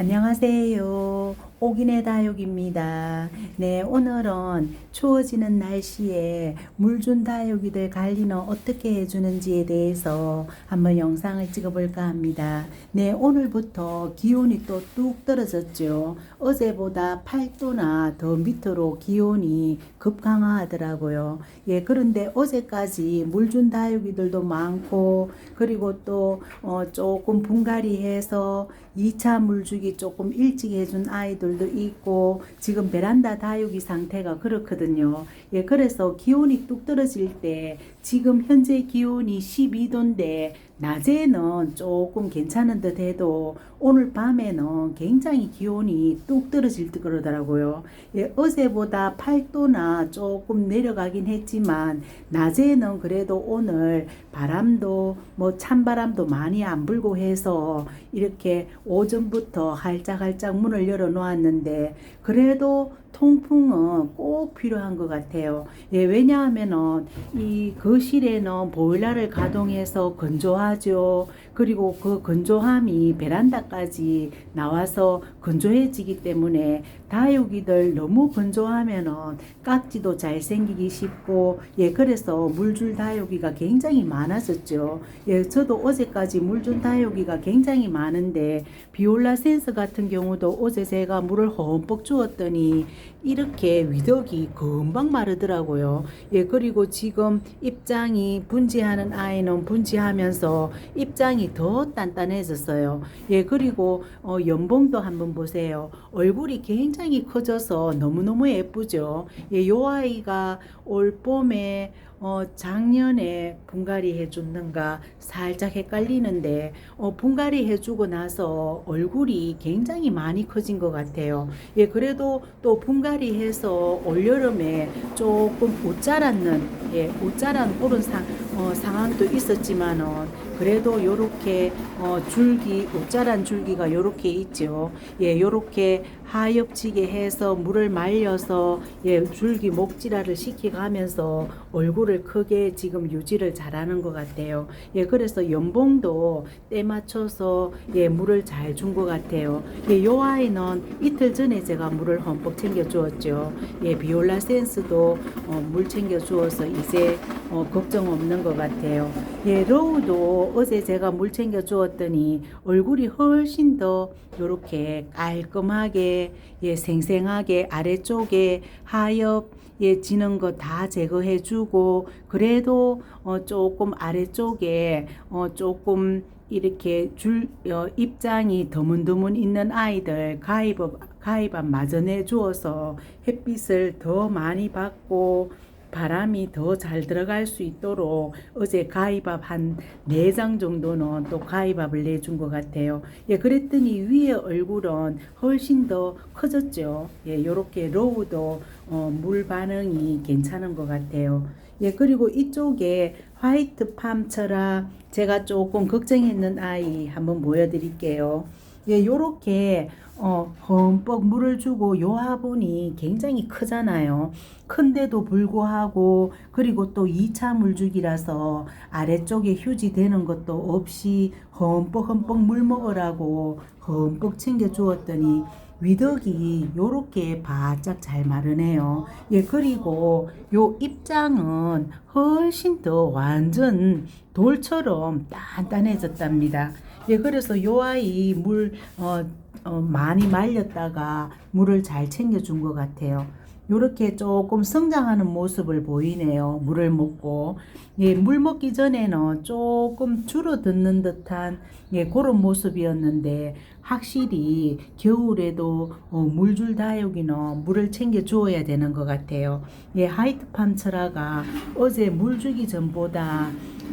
안녕하세요. 오기네 다육입니다. 네, 오늘은 추워지는 날씨에 물준 다육이들 관리는 어떻게 해주는지에 대해서 한번 영상을 찍어볼까 합니다. 네, 오늘부터 기온이 또 뚝 떨어졌죠. 어제보다 8도나 더 밑으로 기온이 급강하더라고요. 예, 그런데 어제까지 물준 다육이들도 많고, 그리고 또, 어, 조금 분갈이해서 2차 물주기 조금 일찍 해준 아이들 도 있고 지금 베란다 다육이 상태가 그렇거든요. 예, 그래서 기온이 뚝 떨어질 때 지금 현재 기온이 12도인데 낮에는 조금 괜찮은 듯 해도 오늘 밤에는 굉장히 기온이 뚝 떨어질 듯 그러더라고요. 예, 어제보다 8도나 조금 내려가긴 했지만 낮에는 그래도 오늘 바람도 뭐 찬바람도 많이 안 불고 해서 이렇게 오전부터 할짝할짝 문을 열어 놓았는데 그래도 통풍은 꼭 필요한 것 같아요. 예, 왜냐하면은 이 거실에는 보일러를 가동해서 건조하죠. 그리고 그 건조함이 베란다까지 나와서 건조해지기 때문에 다육이들 너무 건조하면은 깍지도 잘 생기기 쉽고 예 그래서 물줄 다육이가 굉장히 많아졌죠. 예 저도 어제까지 물줄 다육이가 굉장히 많은데 비올라 센스 같은 경우도 어제 제가 물을 흠뻑 주었더니 이렇게 위덕이 금방 마르더라고요. 예 그리고 지금 입장이 분지하는 아이는 분지하면서 입장이 더 단단해졌어요. 예 그리고 어, 연봉도 한번 보세요. 얼굴이 굉장히 커져서 너무너무 예쁘죠. 예, 요 아이가 올 봄에 어, 작년에 분갈이 해줬는가 살짝 헷갈리는데 어, 분갈이 해주고 나서 얼굴이 굉장히 많이 커진 것 같아요. 예, 그래도 또 분갈이 해서 올여름에 조금 옷 자랐는 예, 옷 자란 그런 상, 어, 상황도 있었지만은 그래도 요렇게 어, 줄기 옷 자란 줄기가 요렇게 있죠. 예, 요렇게 하엽지게 해서 물을 말려서 예, 줄기 목질화를 시켜가면서 얼굴을 크게 지금 유지를 잘하는 것 같아요. 예, 그래서 연봉도 때 맞춰서 예, 물을 잘 준 것 같아요. 예, 요 아이는 이틀 전에 제가 물을 흠뻑 챙겨 주었죠. 예, 비올라 센스도 어, 물 챙겨 주어서 이제 어, 걱정 없는 것 같아요. 예, 로우도 어제 제가 물 챙겨 주었더니 얼굴이 훨씬 더 이렇게 깔끔하게 예, 생생하게 아래쪽에 하엽 예, 지는 거 다 제거해 주고 그래도 어, 조금 아래쪽에 어, 조금 이렇게 줄 어, 입장이 드문드문 있는 아이들 가입업 가입안 맞아내 주어서 햇빛을 더 많이 받고 바람이 더 잘 들어갈 수 있도록 어제 가위밥 한네장 정도는 또 가위밥을 내준 것 같아요. 예, 그랬더니 위에 얼굴은 훨씬 더 커졌죠. 예, 요렇게 로우도 어, 물 반응이 괜찮은 것 같아요. 예, 그리고 이쪽에 화이트 팜처라 제가 조금 걱정했는 아이 한번 보여드릴게요. 예, 요렇게 어, 흠뻑 물을 주고 요 화분이 굉장히 크잖아요. 큰데도 불구하고 그리고 또 2차 물주기라서 아래쪽에 휴지 되는 것도 없이 흠뻑 흠뻑 물 먹으라고 흠뻑 챙겨 주었더니 위덕이 요렇게 바짝 잘 마르네요. 예, 그리고 요 입장은 훨씬 더 완전 돌처럼 단단해졌답니다. 예, 그래서 요 아이 물, 어, 어, 많이 말렸다가 물을 잘 챙겨준 것 같아요. 요렇게 조금 성장하는 모습을 보이네요. 물을 먹고. 예, 물 먹기 전에는 조금 줄어드는 듯한 예, 그런 모습이었는데 확실히 겨울에도 어, 물줄 다육이는 물을 챙겨 주어야 되는 것 같아요. 예, 하이트 판처라가 어제 물 주기 전보다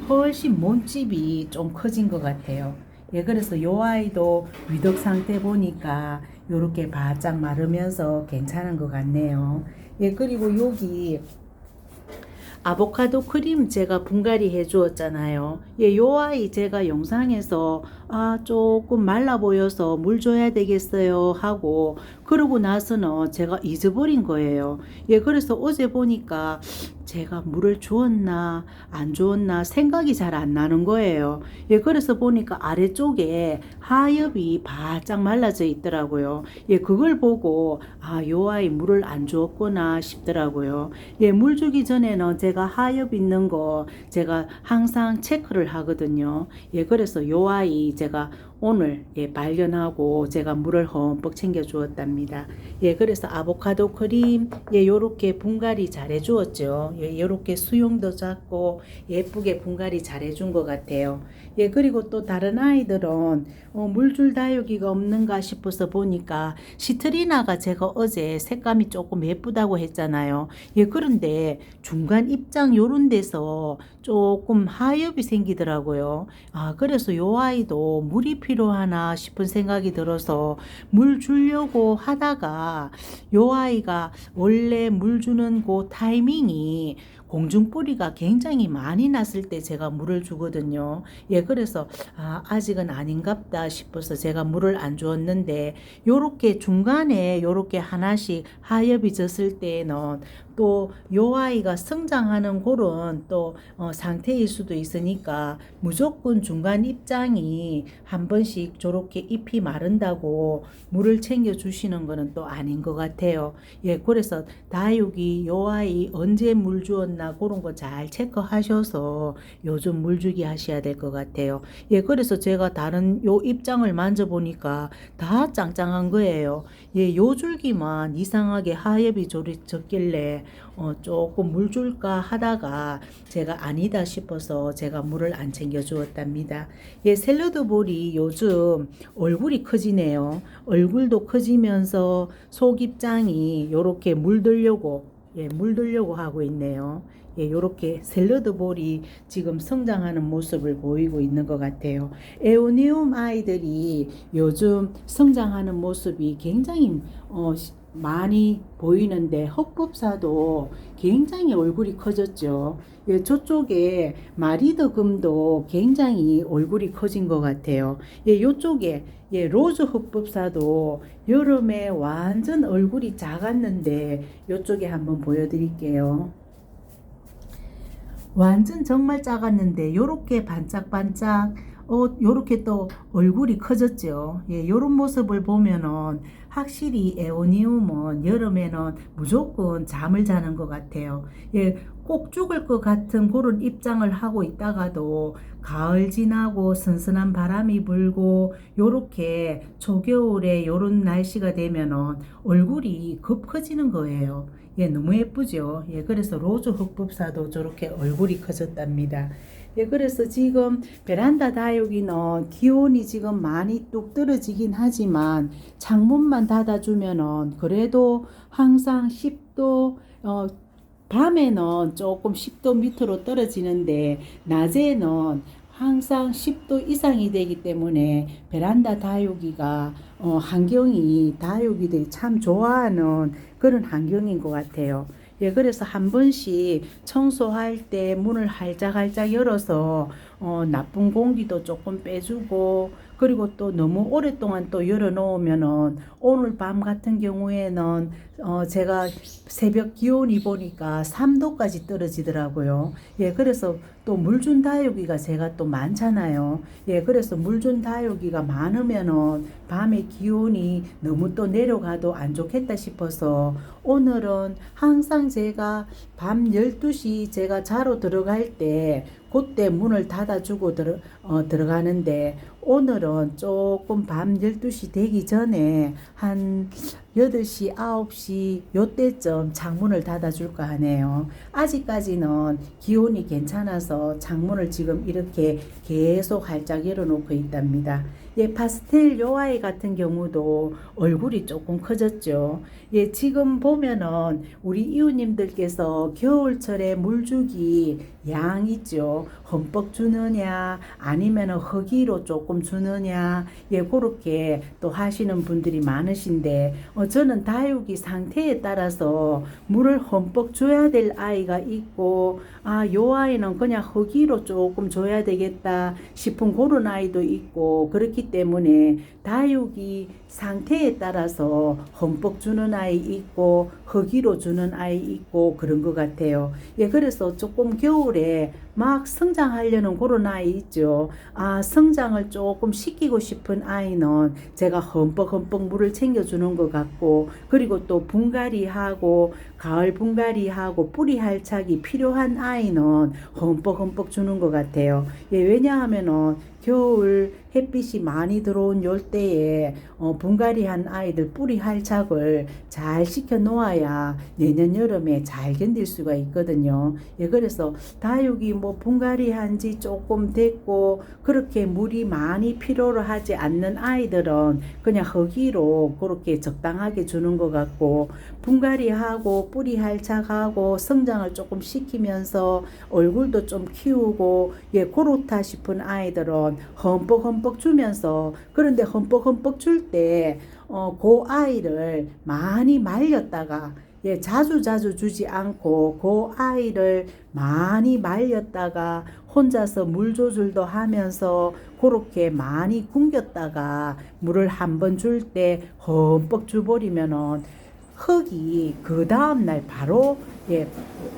훨씬 몸집이 좀 커진 것 같아요. 예, 그래서 요 아이도 위독 상태 보니까 요렇게 바짝 마르면서 괜찮은 것 같네요. 예, 그리고 여기 아보카도 크림 제가 분갈이 해 주었잖아요. 예, 요 아이 제가 영상에서 아, 조금 말라 보여서 물 줘야 되겠어요 하고 그러고 나서는 제가 잊어버린 거예요. 예, 그래서 어제 보니까 제가 물을 주었나 안 주었나 생각이 잘 안 나는 거예요. 예, 그래서 보니까 아래쪽에 하엽이 바짝 말라져 있더라고요. 예, 그걸 보고 아, 요 아이 물을 안 주었구나 싶더라고요. 예, 물 주기 전에는 제가 하엽 있는 거 제가 항상 체크를 하거든요. 예, 그래서 요 아이 제가 오늘 예, 발견하고 제가 물을 흠뻑 챙겨 주었답니다. 예, 그래서 아보카도 크림 예, 요렇게 분갈이 잘 해 주었죠. 예, 요렇게 수용도 작고 예쁘게 분갈이 잘 해 준 것 같아요. 예, 그리고 또 다른 아이들은 어, 물줄 다육이가 없는가 싶어서 보니까 시트리나가 제가 어제 색감이 조금 예쁘다고 했잖아요. 예, 그런데 중간 입장 요런 데서 조금 하엽이 생기더라고요. 아, 그래서 요 아이도 물이 하나 싶은 생각이 들어서 물 주려고 하다가 요 아이가 원래 물 주는 그 타이밍이 공중뿌리가 굉장히 많이 났을 때 제가 물을 주거든요. 예, 그래서 아, 아직은 아닌갑다 싶어서 제가 물을 안 주었는데 요렇게 중간에 요렇게 하나씩 하엽이 졌을 때에는 또요 아이가 성장하는 그런 또 어, 상태일 수도 있으니까 무조건 중간 입장이 한 번씩 저렇게 잎이 마른다고 물을 챙겨 주시는 거는 또 아닌 것 같아요. 예, 그래서 다육이 요 아이 언제 물 주었나 그런 거 잘 체크하셔서 요즘 물 주기 하셔야 될 것 같아요. 예, 그래서 제가 다른 요 입장을 만져보니까 다 짱짱한 거예요. 예, 요 줄기만 이상하게 하엽이 조리 졌길래 어, 조금 물 줄까 하다가 제가 아니다 싶어서 제가 물을 안 챙겨 주었답니다. 예, 샐러드 볼이 요즘 얼굴이 커지네요. 얼굴도 커지면서 속 입장이 요렇게 물들려고 예, 물들려고 하고 있네요. 예, 요렇게 샐러드 볼이 지금 성장하는 모습을 보이고 있는 것 같아요. 에오니움 아이들이 요즘 성장하는 모습이 굉장히 어, 시- 많이 보이는데 헛법사도 굉장히 얼굴이 커졌죠. 예, 저쪽에 마리드금도 굉장히 얼굴이 커진 것 같아요. 예, 요쪽에 예, 로즈 흑법사도 여름에 완전 얼굴이 작았는데 요쪽에 한번 보여드릴게요. 완전 정말 작았는데 요렇게 반짝반짝 어 요렇게 또 얼굴이 커졌죠. 예, 요런 모습을 보면은 확실히 에오니움은 여름에는 무조건 잠을 자는 것 같아요. 예, 꼭 죽을 것 같은 그런 입장을 하고 있다가도 가을 지나고 선선한 바람이 불고 요렇게 초겨울에 요런 날씨가 되면은 얼굴이 급 커지는 거예요. 예, 너무 예쁘죠. 예, 그래서 로즈 흑법사도 저렇게 얼굴이 커졌답니다. 예, 그래서 지금 베란다 다육이는 기온이 지금 많이 뚝 떨어지긴 하지만 창문만 닫아주면은 그래도 항상 10도, 어, 밤에는 조금 10도 밑으로 떨어지는데 낮에는 항상 10도 이상이 되기 때문에 베란다 다육이가 어, 환경이 다육이들이 참 좋아하는 그런 환경인 것 같아요. 예, 그래서 한 번씩 청소할 때 문을 활짝활짝 열어서 어, 나쁜 공기도 조금 빼주고 그리고 또 너무 오랫동안 또 열어놓으면은 오늘 밤 같은 경우에는 어, 제가 새벽 기온이 보니까 3도까지 떨어지더라고요. 예, 그래서 또 물준 다육이가 제가 또 많잖아요. 예, 그래서 물준 다육이가 많으면은 밤에 기온이 너무 또 내려가도 안 좋겠다 싶어서 오늘은 항상 제가 밤 12시 제가 자러 들어갈 때 그때 문을 닫아주고 들어, 어, 들어가는데 오늘은 조금 밤 12시 되기 전에 한 8시, 9시 요때쯤 창문을 닫아줄까 하네요. 아직까지는 기온이 괜찮아서 창문을 지금 이렇게 계속 활짝 열어놓고 있답니다. 예, 파스텔 요 아이 같은 경우도 얼굴이 조금 커졌죠. 예, 지금 보면은 우리 이웃님들께서 겨울철에 물주기 양 있죠. 흠뻑 주느냐, 아니면은 허기로 조금 주느냐, 예, 그렇게 또 하시는 분들이 많으신데, 어, 어, 저는 다육이 상태에 따라서 물을 흠뻑 줘야 될 아이가 있고, 아, 요 아이는 그냥 허기로 조금 줘야 되겠다 싶은 그런 아이도 있고, 그렇기 때문에 다육이 상태에 따라서 흠뻑 주는 아이 있고, 허기로 주는 아이 있고, 그런 것 같아요. 예, 그래서 조금 겨울에 で 막 성장하려는 그런 아이 있죠. 아, 성장을 조금 시키고 싶은 아이는 제가 흠뻑흠뻑 물을 챙겨주는 것 같고, 그리고 또 분갈이하고, 가을 분갈이하고, 뿌리 할착이 필요한 아이는 흠뻑흠뻑 주는 것 같아요. 예, 왜냐하면은 겨울 햇빛이 많이 들어온 열대에 어, 분갈이한 아이들 뿌리 할착을 잘 시켜 놓아야 내년 여름에 잘 견딜 수가 있거든요. 예, 그래서 다육이 뭐 분갈이 한 지 조금 됐고 그렇게 물이 많이 필요로 하지 않는 아이들은 그냥 허기로 그렇게 적당하게 주는 것 같고 분갈이하고 뿌리 할착하고 성장을 조금 시키면서 얼굴도 좀 키우고 예 그렇다 싶은 아이들은 흠뻑 흠뻑 주면서 그런데 흠뻑 흠뻑 줄때 어, 그 아이를 많이 말렸다가 예, 자주 자주 주지 않고 그 아이를 많이 말렸다가 혼자서 물 조절도 하면서 그렇게 많이 굶겼다가 물을 한 번 줄 때 흠뻑 줘버리면은 흙이 그 다음날 바로 예,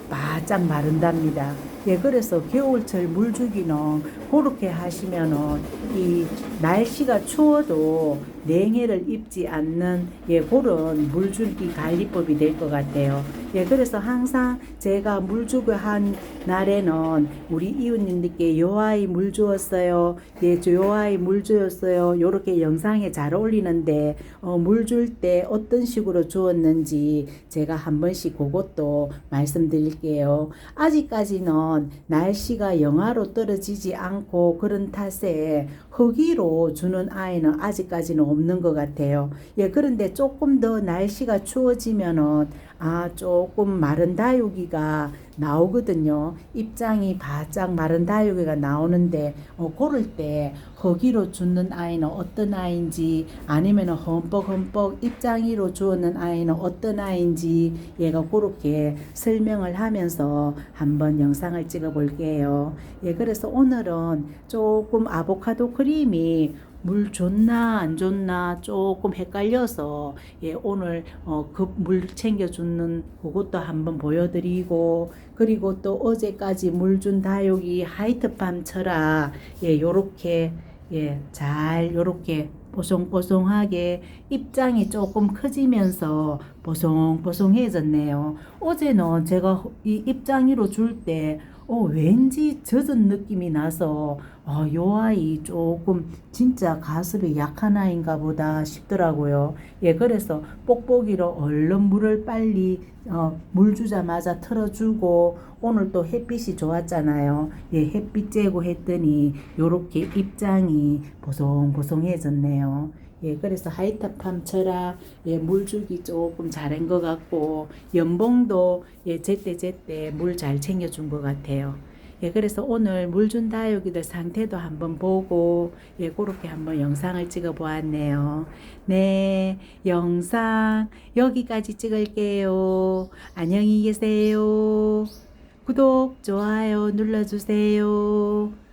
바짝 마른답니다. 예, 그래서 겨울철 물 주기는 그렇게 하시면은 이 날씨가 추워도 냉해를 입지 않는 예, 그런 물줄기 관리법이 될 것 같아요. 예, 그래서 항상 제가 물 주고 한 날에는 우리 이웃님들께 요 아이 물 주었어요. 예, 저 요 아이 물 주었어요. 요렇게 영상에 잘 올리는데 어, 물 줄 때 어떤 식으로 주었는지 제가 한 번씩 그것도 말씀드릴게요. 아직까지는 날씨가 영하로 떨어지지 않고 그런 탓에 허기로 주는 아이는 아직까지는 없는 것 같아요. 예, 그런데 조금 더 날씨가 추워지면은 아, 조금 마른 다육이가 나오거든요. 입장이 바짝 마른 다육이가 나오는데, 어, 고를 때 허기로 주는 아이는 어떤 아이인지, 아니면 흠뻑흠뻑 입장이로 주는 아이는 어떤 아이인지, 얘가 그렇게 설명을 하면서 한번 영상을 찍어 볼게요. 예, 그래서 오늘은 조금 아보카도 크림이 물 좋나 안 좋나 조금 헷갈려서 예 오늘 어 그 물 챙겨주는 그것도 한번 보여드리고 그리고 또 어제까지 물 준 다육이 하이트팜 쳐라 예 요렇게 예 잘 요렇게 보송보송하게 입장이 조금 커지면서 보송보송해졌네요. 어제는 제가 이 입장이로 줄 때 어, 왠지 젖은 느낌이 나서 어, 요 아이 조금 진짜 가습이 약한 아이인가 보다 싶더라고요. 예, 그래서 뽁뽁이로 얼른 물을 빨리 어, 물 주자마자 틀어주고 오늘 또 햇빛이 좋았잖아요. 예, 햇빛 쬐고 했더니 요렇게 입장이 보송보송해졌네요. 예, 그래서 하이탑팜 쳐라, 예, 물 주기 조금 잘한 것 같고, 연봉도, 예, 제때제때 물 잘 챙겨준 것 같아요. 예, 그래서 오늘 물 준 다육이들 상태도 한번 보고, 예, 그렇게 한번 영상을 찍어 보았네요. 네, 영상 여기까지 찍을게요. 안녕히 계세요. 구독, 좋아요 눌러주세요.